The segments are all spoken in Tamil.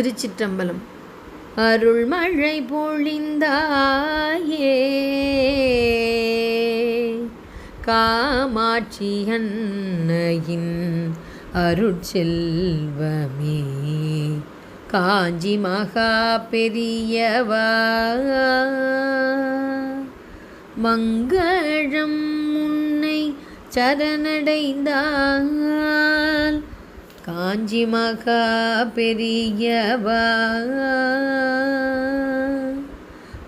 திருச்சிற்றம்பலம். அருள்மழை பொழிந்தாயே. காமாட்சி அன்னையின் அருட்செல்வமே. காஞ்சி மகா பெரியவா. மங்களம் உன்னை சரணடைந்தால். காஞ்சி மகா பெரியவா.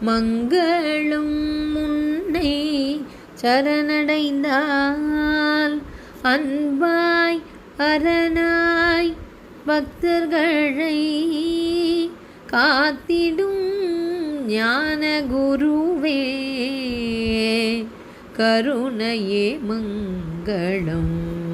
மங்களும் முன்னை சரணடைந்தால் அன்பாய் அரணாய் பக்தர்களை காத்திடும் ஞான குருவே கருணையே மங்களம்.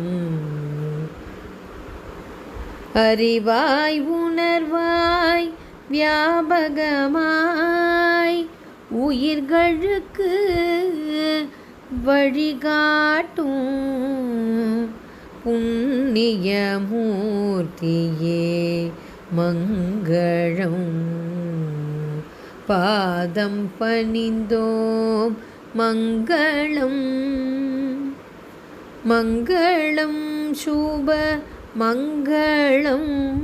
அறிவாய் உணர்வாய் வியாபகமாய் உயிர்களுக்கு வழிகாட்டும் புண்ணியமூர்த்தியே மங்களம். பாதம் பணிந்தோம் மங்களம். மங்களம் சுப மங்களம்.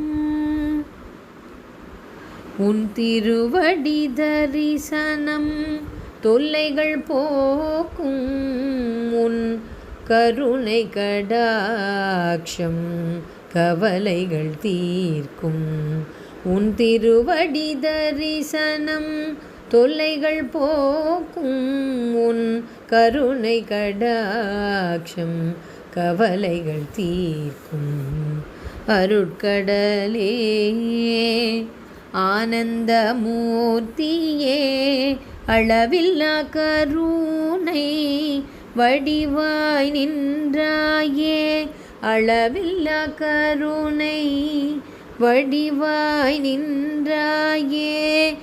உன் திருவடி தரிசனம் தொல்லைகள் போக்கும். உன் கருணை கடாட்சம் கவலைகள் தீர்க்கும். உன் திருவடி தரிசனம் தொல்லைகள் போக்கும். உன் கருணை கடாட்சம் கவலைகள் தீர்க்கும். அருட்கடலே ஆனந்தமூர்த்தியே அளவில்லா கருணை வடிவாய் நின்றாயே அளவில்லா கருணை வடிவாய் நின்றாயே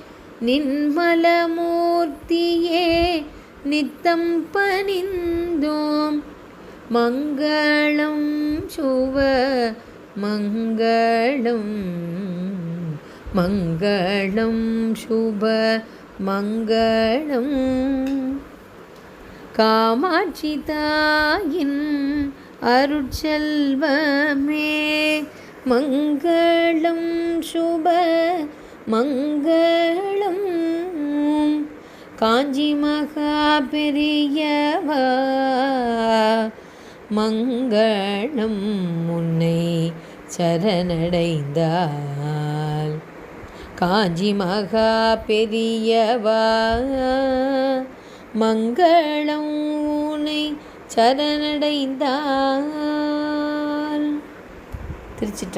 நின்மலமூர்த்தியே நித்தம் பணிந்தோம். மங்களம் சுவ மங்களம் மங்களம் சுப மங்களம். காமாட்சி தாயின் அருட்செல்வமே மங்களம் சுப மங்களம். காஞ்சி மகா பெரியவா மங்களம் முன்னை சரணடைந்தால். காஞ்சி மகா பெரியவா மங்களம் உன்னை சரணடைந்தால். திருச்சிட்ட